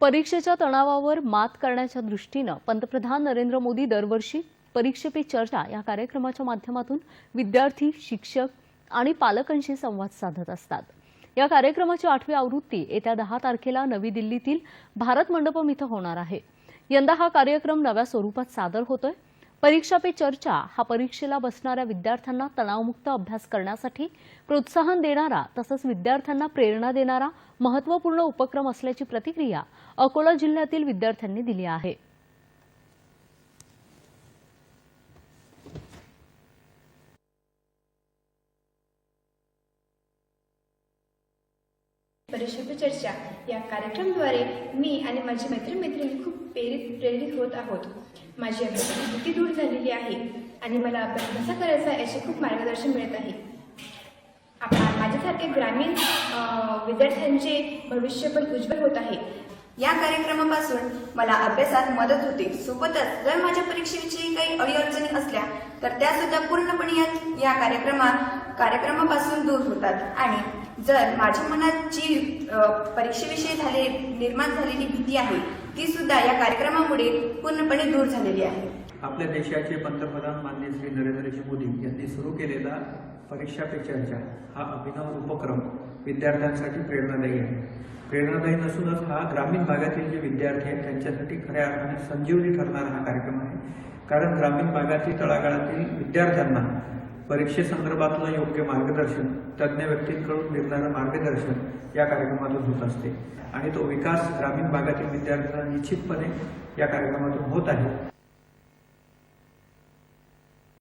परीक्षेच्या तणावावर मात करण्याच्या दृष्टीनं पंतप्रधान नरेंद्र मोदी दरवर्षी परीक्षे पे चर्चा या कार्यक्रमाच्या माध्यमातून विद्यार्थी शिक्षक आणि पालकांशी संवाद साधत असतात. या कार्यक्रमाची आठवी आवृत्ती येत्या दहा तारखेला नवी दिल्लीतील भारत मंडपम इथं होणार आहे. यंदा हा कार्यक्रम नव्या स्वरूपात सादर होतोय. परीक्षा पे चर्चा हा परीक्षेला बसणाऱ्या विद्यार्थ्यांना तणावमुक्त अभ्यास करण्यासाठी प्रोत्साहन देणारा तसंच विद्यार्थ्यांना प्रेरणा देणारा महत्त्वपूर्ण उपक्रम असल्याची प्रतिक्रिया अकोला जिल्ह्यातील विद्यार्थ्यांनी दिली आहे. परीक्षेपे चर्चा या कार्यक्रमाद्वारे मी आणि माझी मैत्रिणी खूप प्रेरित प्रेरित होत आहोत. माझी अभ्यासाची भीती दूर झालेली आहे आणि मला अभ्यास कसा करायचा याचे खूप मार्गदर्शन मिळत आहे. आपण माझ्यासारखे ग्रामीण विद्यार्थ्यांचे भविष्य पण उज्ज्वल होत आहे. या कार्यक्रमापासून मला अभ्यासात मदत होते. सोबतच जर माझ्या परीक्षेविषयी काही अडीअडचणी असल्या तर त्या सुद्धा पूर्णपणे या या कार्यक्रमा कार्यक्रमापासून दूर होतात. आणि जर माझ्या मनात जी परीक्षेविषयी झाले निर्माण झालेली भीती आहे ती सुद्धा या कार्यक्रमामुळे पूर्णपणे दूर झालेली आहे. आपल्या देशाचे पंतप्रधान माननीय श्री नरेंद्रजी मोदी यांनी सुरू केलेला परीक्षा पे चर्चा हा अभिनव उपक्रम विद्यार्थ्यांसाठी प्रेरणादायी आहे. प्रेरणादायी नसूनच हा ग्रामीण भागातील जे विद्यार्थी आहेत त्यांच्यासाठी खऱ्या अर्थाने संजीवनी ठरणारा हा कार्यक्रम आहे. कारण ग्रामीण भागातील तळागाळातील विद्यार्थ्यांना परीक्षेसंदर्भातलं योग्य मार्गदर्शन तज्ज्ञ व्यक्तींकडून मिळणारं मार्गदर्शन या कार्यक्रमातून होत असते. आणि तो विकास ग्रामीण भागातील विद्यार्थ्यांना निश्चितपणे या कार्यक्रमातून होत आहे.